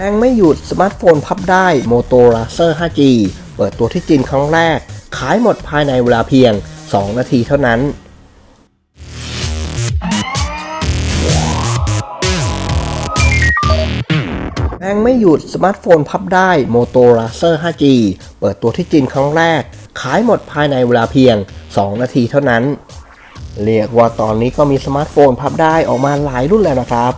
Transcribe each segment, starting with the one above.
แรงไม่หยุดสมาร์ทโฟนพับได้ Moto Razr 5G เปิดตัวที่จีนครั้งแรก ขายหมดภายในเวลาเพียง 2 นาทีเท่านั้น แรงไม่หยุดสมาร์ทโฟนพับได้ Moto Razr 5G เปิดตัวที่จีนครั้งแรก ขายหมดภายในเวลาเพียง 2 นาทีเท่านั้น เรียกว่าตอนนี้ก็มีสมาร์ทโฟนพับได้ออกมาหลายรุ่นแล้วนะครับ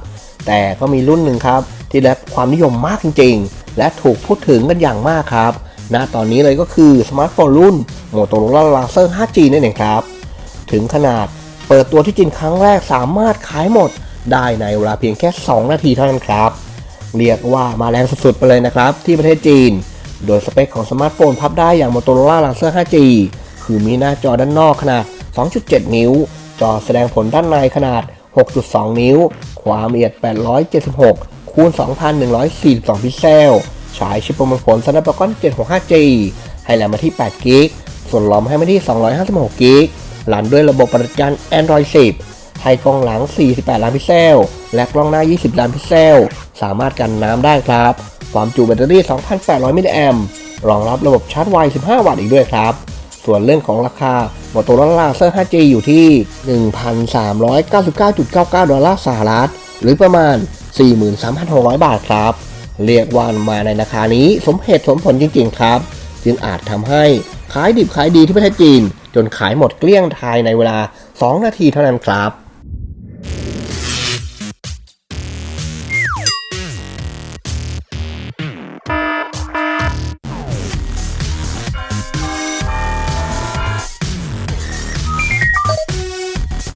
แต่ก็มีรุ่นหนึ่งครับ ที่ได้ความนิยมมากจริงๆ และถูกพูดถึงกันอย่างมากครับณตอนนี้เลยก็คือสมาร์ทโฟนรุ่น Motorola Razr 5G นั่นเองครับ ถึงขนาดเปิดตัวที่จีนครั้งแรกสามารถขายหมดได้ในเวลาเพียงแค่ 2 นาทีเท่านั้นครับ เรียกว่ามาแรงสุดๆไปเลยนะครับ ที่ประเทศจีน โดยสเปคของสมาร์ทโฟนพับได้อย่าง Motorola Razr 5G คือมีหน้าจอด้านนอกขนาด 2.7 นิ้ว จอแสดงผลด้านในขนาด 6.2 นิ้ว ความละเอียด 876 คูณ 2,142 พิกเซล ฉายชิปประมวลผล Snapdragon 765G ให้แรมมาที่8กิก ส่วนลอมให้มาที่ 256กิกรันด้วยระบบปฏิบัติการ Android 10 ให้กล้องหลัง 48 ล้านพิกเซล และกล้องหน้า 20 ล้านพิกเซล สามารถกันน้ำได้ครับ ความจุแบตเตอรี่ 2,800 มิลลิแอมรองรับระบบชาร์จไว 15 วัตต์อีกด้วยครับ ส่วนเรื่องของราคา Motorola Razr 5G อยู่ที่ 1,399.99 ดอลลาร์สหรัฐ หรือประมาณ 43,600 บาทครับ เรียกว่ามาในราคานี้สมเหตุสมผลจริง ๆ ครับ จึงอาจทำให้ขายดิบขายดีที่ประเทศจีน จนขายหมดเกลี้ยงภายในเวลา 2 นาทีเท่านั้นครับ